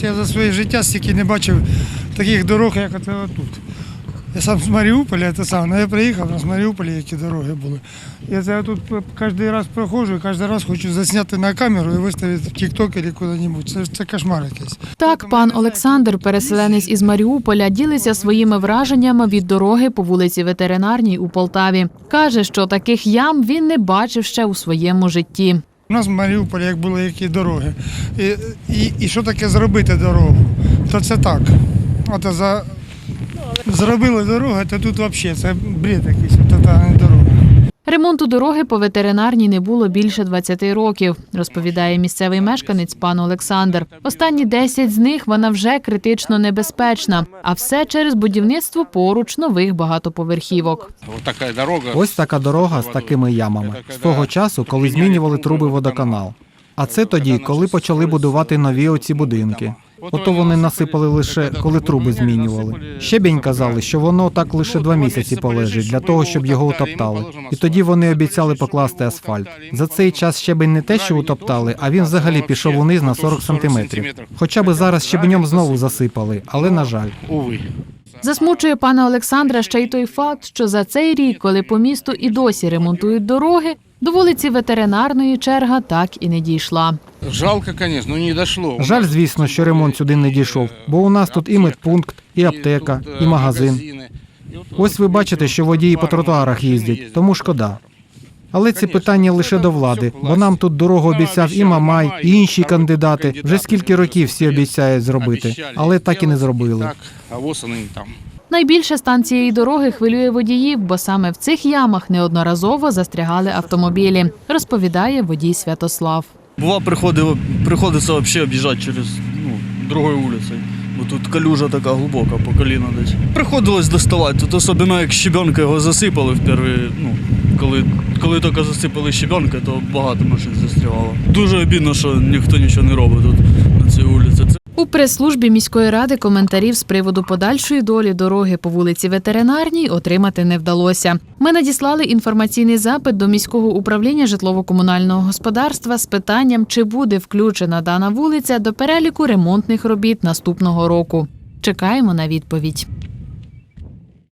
Тобто я за своє життя стільки не бачив таких дорог, як от тут. Я сам з Маріуполя, це сам, ну, я приїхав, в Маріуполі які дороги були. Я це тут кожен раз проходжу кожен раз хочу засняти на камеру і виставити в TikTok або куди-небудь. Це, це кошмар якийсь. Так, пан Олександр, переселенець із Маріуполя, ділиться своїми враженнями від дороги по вулиці Ветеринарній у Полтаві. Каже, що таких ям він не бачив ще у своєму житті. У нас в Маріуполі як були які дороги. І, і, і що таке зробити дорогу? То це так. От за... зробили дорогу, то тут взагалі це бред якийсь, от. Ремонту дороги по ветеринарній не було більше 20 років, розповідає місцевий мешканець пан Олександр. Останні 10 з них вона вже критично небезпечна, а все через будівництво поруч нових багатоповерхівок. Ось така дорога з такими ямами. З того часу, коли змінювали труби водоканал. А це тоді, коли почали будувати нові оці будинки. Ото вони насипали лише коли труби змінювали. Щебінь казали, що воно так лише два місяці полежить для того, щоб його утоптали. І тоді вони обіцяли покласти асфальт. За цей час щебень не те, що утоптали, а він взагалі пішов униз на 40 сантиметрів. Хоча би зараз щебенем знову засипали, але на жаль. Увы. Засмучує пана Олександра ще й той факт, що за цей рік, коли по місту і досі ремонтують дороги, до вулиці ветеринарної черга так і не дійшла. Жалко, конечно, но не дошло. У Жаль, звісно, що ремонт сюди не дійшов, бо у нас тут і медпункт, і аптека, і е, магазин. Ось ви бачите, що водії по тротуарах їздять, тому шкода. Але це питання лише до влади, бо нам тут дорогу обіцяв і Мамай, і інші кандидати. Вже скільки років всі обіцяють зробити, але так і не зробили. Найбільше стан цієї дороги хвилює водіїв, бо саме в цих ямах неодноразово застрягали автомобілі, розповідає водій Святослав. Бува приходило, приходиться взагалі об'їжджати через ну, другою вулицею. Бо тут калюжа така глибока по коліна десь. Приходилось доставати. Тут особливо як щебенка його засипали в перший, ну, коли, коли тільки засипали щебенка, то багато машин застрягало. Дуже обідно, що ніхто нічого не робить тут на цій вулиці. У прес-службі міської ради коментарів з приводу подальшої долі дороги по вулиці Ветеринарній отримати не вдалося. Ми надіслали інформаційний запит до міського управління житлово-комунального господарства з питанням, чи буде включена дана вулиця до переліку ремонтних робіт наступного року. Чекаємо на відповідь.